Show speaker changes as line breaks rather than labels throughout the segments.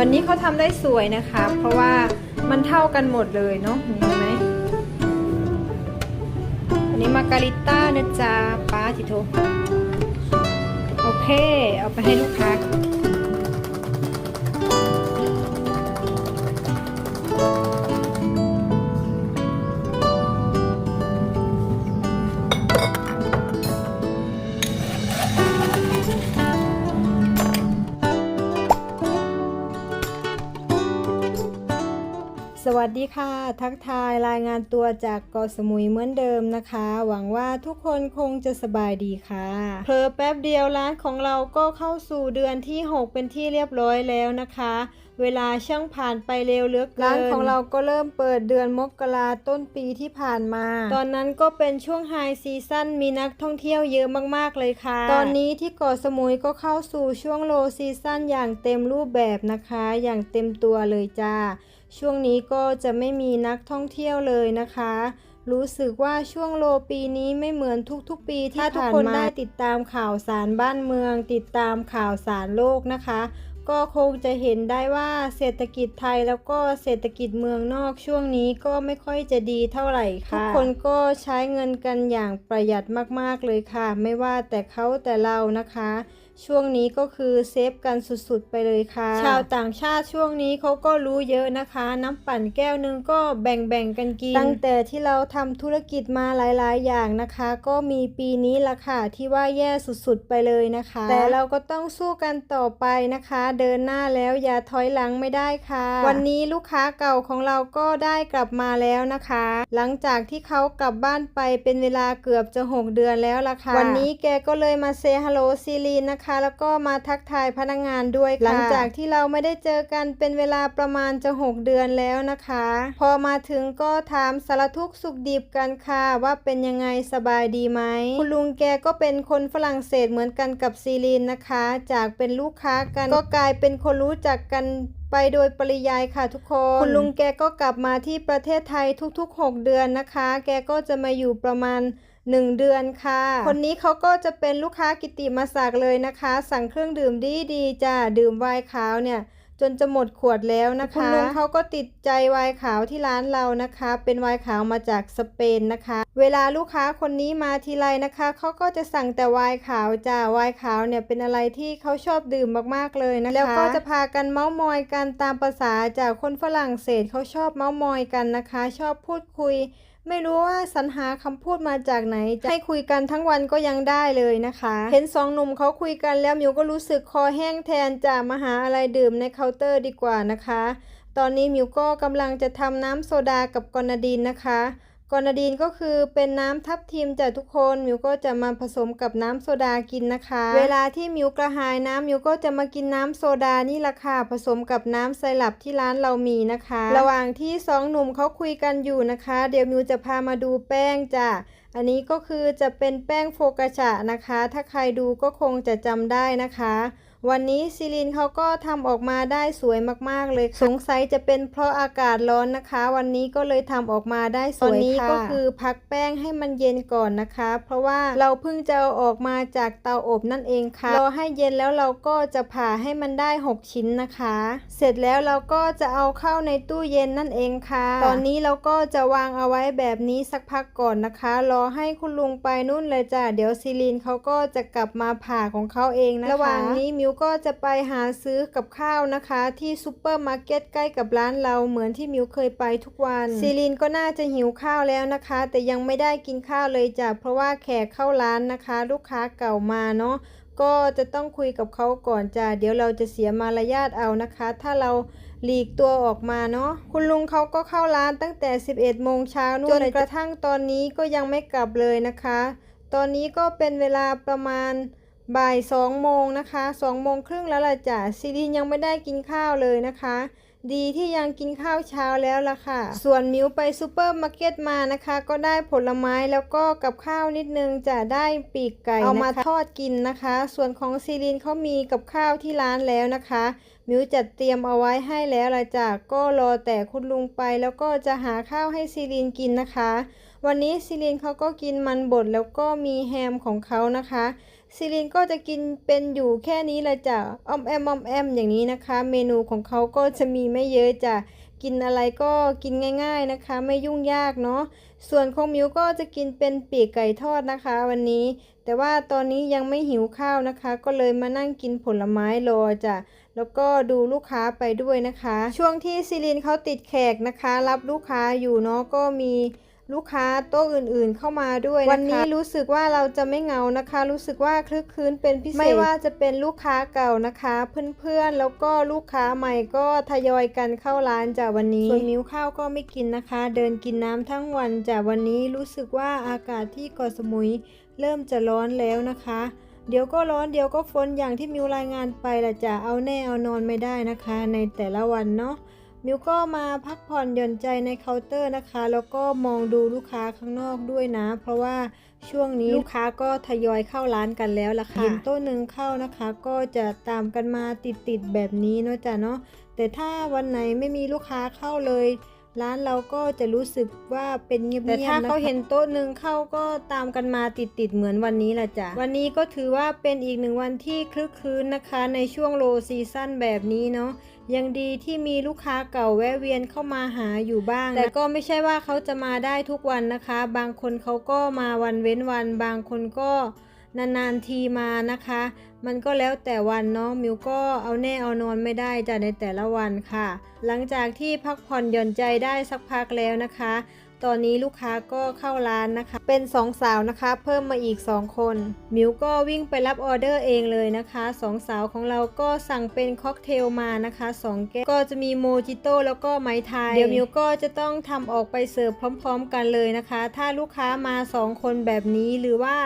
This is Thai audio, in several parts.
วันนี้เขาทำได้สวยนะคะ เพราะว่ามันเท่ากันหมดเลยเนาะเห็นไหมอันนี้มาการิต้านะจ๊ะป้าทิโทโอเค เอาไปให้ลูกค้า สวัสดีค่ะ ทักทายรายงานตัวจากเกาะสมุยเหมือนเดิมนะคะ หวังว่าทุกคนคงจะสบายดีค่ะเพอแป๊บเดียวร้านของเราก็เข้าสู่เดือนที่ 6 เป็นที่เรียบร้อยแล้วนะคะ เวลาช่างผ่านไปเร็วเหลือเกินร้านของเราก็เริ่มเปิดเดือนมกราต้นปีที่ผ่านมา ตอนนั้นก็เป็นช่วงไฮซีซั่นมีนักท่องเที่ยวเยอะมากๆเลยค่ะ ตอนนี้ที่เกาะสมุยก็เข้าสู่ช่วงโลซีซั่นอย่างเต็มรูปแบบนะคะ อย่างเต็มตัวเลยจ้า ช่วงนี้ก็จะไม่มีนักท่องเที่ยวเลยนะคะ รู้สึกว่าช่วงโลปีนี้ไม่เหมือนทุกๆ ปีที่ผ่านมาถ้าทุกคนได้ติดตามข่าวสารบ้านเมือง ติดตามข่าวสารโลกนะคะ ก็คงจะเห็นได้ว่าเศรษฐกิจไทยแล้วก็เศรษฐกิจเมืองนอกช่วงนี้ก็ไม่ค่อยจะดีเท่าไหร่ค่ะ ทุกคนก็ใช้เงินกันอย่างประหยัดมากๆเลยค่ะ ไม่ว่าแต่เขาแต่เรานะคะ ช่วงนี้ก็คือเซฟกันสุดๆไปเลยค่ะ ชาวต่างชาติช่วงนี้เขาก็รู้เยอะนะคะ น้ำปั่นแก้วนึงก็แบ่งๆกันกิน ตั้งแต่ที่เราทำธุรกิจมาหลายๆ อย่างนะคะ ก็มีปีนี้ละค่ะที่ว่าแย่สุดๆไปเลยนะคะ แต่เราก็ต้องสู้กันต่อไปนะคะ เดินหน้าแล้วอย่าถอยหลังไม่ได้ค่ะ วันนี้ลูกค้าเก่าของเราก็ได้กลับมาแล้วนะคะ หลังจากที่เขากลับบ้านไปเป็นเวลาเกือบจะ 6 เดือนแล้วล่ะค่ะ วันนี้แกก็เลยมาเซฮัลโหลซีลีนนะคะแล้วก็มาทักทายพนักงานด้วยค่ะ หลังจากที่เราไม่ได้เจอกันเป็นเวลาประมาณจะ 6 เดือนแล้วนะคะ พอมาถึงก็ถามสารทุกสุขดิบกันค่ะ ว่าเป็นยังไงสบายดีไหมคุณลุงแกก็เป็นคนฝรั่งเศสเหมือนกันกับซีลีนนะคะ จากเป็นลูกค้ากันก็กลายเป็นคนรู้จักกันไปโดยปริยายค่ะทุกคน คุณลุงแกก็กลับมาที่ประเทศไทยทุกๆ 6 เดือนนะคะ แกก็จะมาอยู่ประมาณ 1 เดือนค่ะ คนนี้เขาก็จะเป็นลูกค้ากิติมาศักดิ์เลยนะคะ สั่งเครื่องดื่มดีดีๆจ้าดื่มไวน์ขาวเนี่ยจนจะหมดขวดแล้วนะคะคุณลุงเขาก็ติดใจไวน์ขาวที่ร้านเรานะคะ เป็นไวน์ขาวมาจากสเปนนะคะ เวลาลูกค้าคนนี้มาทีไรนะคะเขาก็จะสั่งแต่ไวน์ขาวจ้าไวน์ขาวเนี่ยเป็นอะไรที่เขาชอบดื่มมากๆเลยนะคะแล้วก็จะพากันเมาส์มอยกันตามภาษาจากคนฝรั่งเศสเขาชอบเมาส์มอยกันนะคะ ชอบพูดคุย ไม่รู้ว่าสรรหาคำพูดมาจากไหน จะให้คุยกันทั้งวันก็ยังได้เลยนะคะ เห็นสองหนุ่มเขาคุยกันแล้วมิวก็รู้สึกคอแห้งแทนจะมาหาอะไรดื่มในเคาน์เตอร์ดีกว่านะคะ ตอนนี้มิวก็กำลังจะทำน้ำโซดากับกอนาดินนะคะ กอนาดีนก็คือเป็นน้ำทับทิมจากทุกคนมิวก็จะมาผสมกับน้ำโซดากินนะคะ เวลาที่มิวกระหายน้ำมิวก็จะมากินน้ำโซดานี่ละค่ะผสมกับน้ำไซรัปที่ร้านเรามีนะคะ ระหว่างที่สองหนุ่มเขาคุยกันอยู่นะคะ เดี๋ยวมิวจะพามาดูแป้งจ้ะอันนี้ก็คือจะเป็นแป้งโฟกาชะนะคะ ถ้าใครดูก็คงจะจำได้นะคะ วันนี้ซิลินเขาก็ทำออกมาได้สวยมากๆเลย สงสัยจะเป็นเพราะอากาศร้อนนะคะ วันนี้ก็เลยทำออกมาได้สวยค่ะตอนนี้ก็คือพักแป้งให้มันเย็นก่อนนะคะ เพราะว่าเราเพิ่งจะเอาออกมาจากเตาอบนั่นเองค่ะรอให้เย็นแล้วเราก็จะผ่าให้มันได้ 6 ชิ้นนะคะ เสร็จแล้วเราก็จะเอาเข้าในตู้เย็นนั่นเองค่ะ ตอนนี้เราก็จะวางเอาไว้แบบนี้สักพักก่อนนะคะ รอให้คุณลุงไปนู่นเลยจ้ะเดี๋ยวซิลินเขาก็จะกลับมาผ่าของเขาเองนะคะระหว่างนี้มิวก็จะไปหาซื้อกับข้าวนะคะ ที่ซูเปอร์มาร์เก็ตใกล้กับร้านเราเหมือนที่มิวเคยไปทุกวันซิลินก็น่าจะหิวข้าวแล้วนะคะ แต่ยังไม่ได้กินข้าวเลยจ้ะเพราะว่าแขกเข้าร้านนะคะ ลูกค้าเก่ามาเนาะก็จะต้องคุยกับเขาก่อนจ้ะเดี๋ยวเราจะเสียมารยาทเอานะคะ ถ้าเราหลีกตัวออกมาเนาะคุณลุงเขาก็เข้าร้านตั้งแต่ 11 โมงเช้านู่นจนกระทั่งตอนนี้ก็ยังไม่กลับเลยนะคะ ตอนนี้ก็เป็นเวลาประมาณ บ่าย2โมงนะคะ2โมงครึ่งแล้วล่ะจ้ะซีรีนยังไม่ได้กินข้าวเลยนะคะ ดีที่ยังกินข้าวเช้าแล้วล่ะค่ะ ส่วนมิวไปซูเปอร์มาร์เก็ตมานะคะ ก็ได้ผลไม้แล้วก็กับข้าวนิดนึงจะได้ปีกไก่เอามาทอดกินนะคะ ส่วนของซีรินเขามีกับข้าวที่ร้านแล้วนะคะ มิวจัดเตรียมเอาไว้ให้แล้วละจ้ะก็รอแต่คุณลุงไป แล้วก็จะหาข้าวให้ซีรินกินนะคะ วันนี้ซิลินเขาก็กินมันบดแล้วก็มีแฮมของเขานะคะ ซิลินก็จะกินเป็นอยู่แค่นี้ละจ้ะอ้อมแอมอ้อมแอมอย่างนี้นะคะ เมนูของเขาก็จะมีไม่เยอะจ้ะกินอะไรก็กินง่าย ๆนะคะ ไม่ยุ่งยากเนาะส่วนของมิวก็จะกินเป็นปีกไก่ทอดนะคะ วันนี้ แต่ว่าตอนนี้ยังไม่หิวข้าวนะคะ ก็เลยมานั่งกินผลไม้รอจ้ะแล้วก็ดูลูกค้าไปด้วยนะคะ ช่วงที่ซิลินเขาติดแขกนะคะ รับลูกค้าอยู่เนาะก็มี ลูกค้าโต๊ะอื่นๆ เข้ามาด้วยนะคะวันนี้รู้สึกว่าเราจะไม่เหงานะคะ รู้สึกว่าคลึกคลื้นเป็นพิเศษไม่ว่าจะเป็นลูกค้าเก่านะคะ เพื่อนๆแล้วก็ลูกค้าใหม่ก็ทยอยกันเข้าร้านจ้ะวันนี้ส่วนมิ้วข้าวก็ไม่กินนะคะ เดินกินน้ำทั้งวันจ้ะวันนี้รู้สึกว่าอากาศที่เกาะสมุยเริ่มจะร้อนแล้วนะคะเดี๋ยวก็ร้อนเดี๋ยวก็ฝนอย่างที่มิวรายงานไปละจะเอาแน่เอานอนไม่ได้นะคะ ในแต่ละวันเนาะ มิวก็มาพักผ่อนหย่อนใจในเคาน์เตอร์นะคะ แล้วก็มองดูลูกค้าข้างนอกด้วยนะ เพราะว่าช่วงนี้ลูกค้าก็ทยอยเข้าร้านกันแล้วล่ะค่ะเห็นโต๊ะหนึ่งเข้านะคะ ก็จะตามกันมาติดๆแบบนี้เนาะจ้ะเนาะแต่ถ้าวันไหนไม่มีลูกค้าเข้าเลย ร้านเราก็จะรู้สึกว่าเป็นเงียบๆแต่ถ้าเขาเห็นโต๊ะหนึ่งเข้าก็ตามกันมาติดๆเหมือนวันนี้แหละจ้ะ วันนี้ก็ถือว่าเป็นอีกหนึ่งวันที่คลึกคลื้นนะคะ ในช่วงโลซีซั่นแบบนี้เนาะยังดีที่มีลูกค้าเก่าแวะเวียนเข้ามาหาอยู่บ้าง แต่ก็ไม่ใช่ว่าเขาจะมาได้ทุกวันนะคะ บางคนเขาก็มาวันเว้นวัน บางคนก็ นานๆทีมานะคะ มันก็แล้วแต่วันเนาะมิวก็เอาแน่เอานอนไม่ได้จ้ะในแต่ละวันค่ะ หลังจากที่พักผ่อนหย่อนใจได้สักพักแล้วนะคะ ตอนนี้ลูกค้าก็เข้าร้านนะคะ เป็นสองสาวนะคะ เพิ่มมาอีก 2 คนมิวก็วิ่งไปรับออเดอร์เองเลยนะคะสองสาวของเราก็สั่งเป็นค็อกเทลมานะคะสองแก้วก็จะมีโมจิโต้แล้วก็ไม้ไทยเดี๋ยวมิวก็จะต้องทำออกไปเสิร์ฟพร้อม ๆ กันเลยนะคะ ถ้าลูกค้ามา 2 คนแบบนี้หรือว่า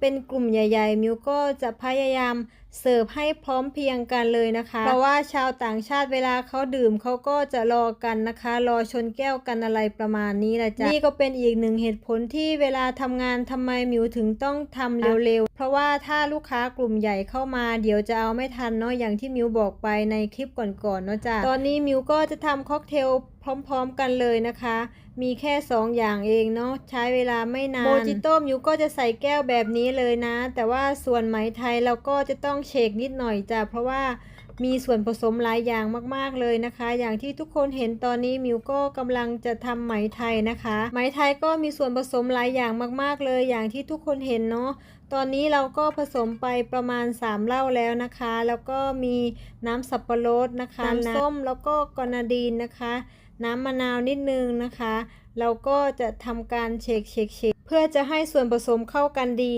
เป็นกลุ่มใหญ่ ๆ มิวก็จะพยายามเสิร์ฟให้พร้อมเพียงกันเลยนะคะ เพราะว่าชาวต่างชาติเวลาเขาดื่มเขาก็จะรอกันนะคะ รอชนแก้วกันอะไรประมาณนี้แหละจ้ะนี่ก็เป็นอีกหนึ่งเหตุผลที่เวลาทำงานทำไมมิวถึงต้องทำเร็วๆ เพราะว่าถ้าลูกค้ากลุ่มใหญ่เข้ามาเดี๋ยวจะเอาไม่ทันเนาะอย่างที่มิวบอกไปในคลิปก่อนๆเนาะจ้ะ ตอนนี้มิวก็จะทำค็อกเทลพร้อมๆกันเลยนะคะ มีแค่2อย่างเองเนาะใช้เวลาไม่นาน โมจิโต้มิวก็จะใส่แก้วแบบนี้เลยนะ แต่ว่าส่วนไหมไทยเราก็จะต้องเชคนิดหน่อยจ้ะเพราะว่ามีส่วนผสมหลายอย่างมาก ๆ เลยนะคะ อย่างที่ทุกคนเห็นตอนนี้มิวก็กำลังจะทำไหมไทยนะคะ ไหมไทยก็มีส่วนผสมหลายอย่างมาก ๆ เลย อย่างที่ทุกคนเห็นเนาะ ตอนนี้เราก็ผสมไปประมาณ 3เหล้าแล้วนะคะ แล้วก็มีน้ำสับปะรดนะคะ น้ำส้มแล้วก็กอนาดีนนะคะ น้ำมะนาวนิดนึงนะคะเราก็จะทำการเชคเชคเชคเพื่อจะให้ส่วนผสมเข้ากันดี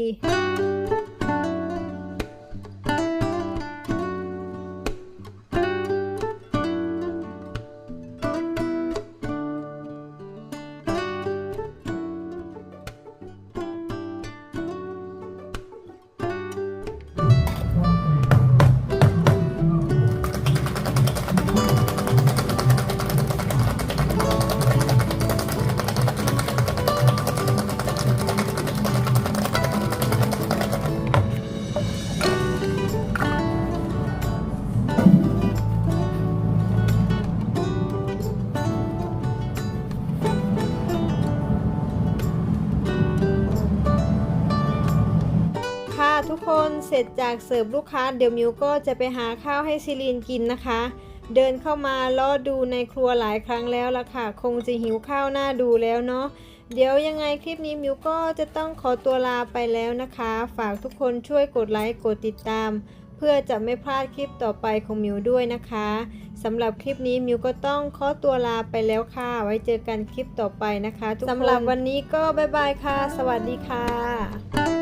ทุกคนเสร็จจากเสิร์ฟลูกค้าเดี๋ยวมิวก็จะไปหาข้าวให้ซิลีนกินนะคะ เดินเข้ามาลอดูในครัวหลายครั้งแล้วล่ะค่ะ คงจะหิวข้าวหน้าดูแล้วเนาะเดี๋ยวยังไงคลิปนี้มิวก็จะต้องขอตัวลาไปแล้วนะคะ ฝากทุกคนช่วยกดไลค์กดติดตาม เพื่อจะไม่พลาดคลิปต่อไปของมิวด้วยนะคะสำหรับคลิปนี้มิวก็ต้องขอตัวลาไปแล้วค่ะ ไว้เจอกันคลิปต่อไปนะคะ ทุกคนสำหรับวันนี้ก็บ๊ายบายค่ะ สวัสดีค่ะ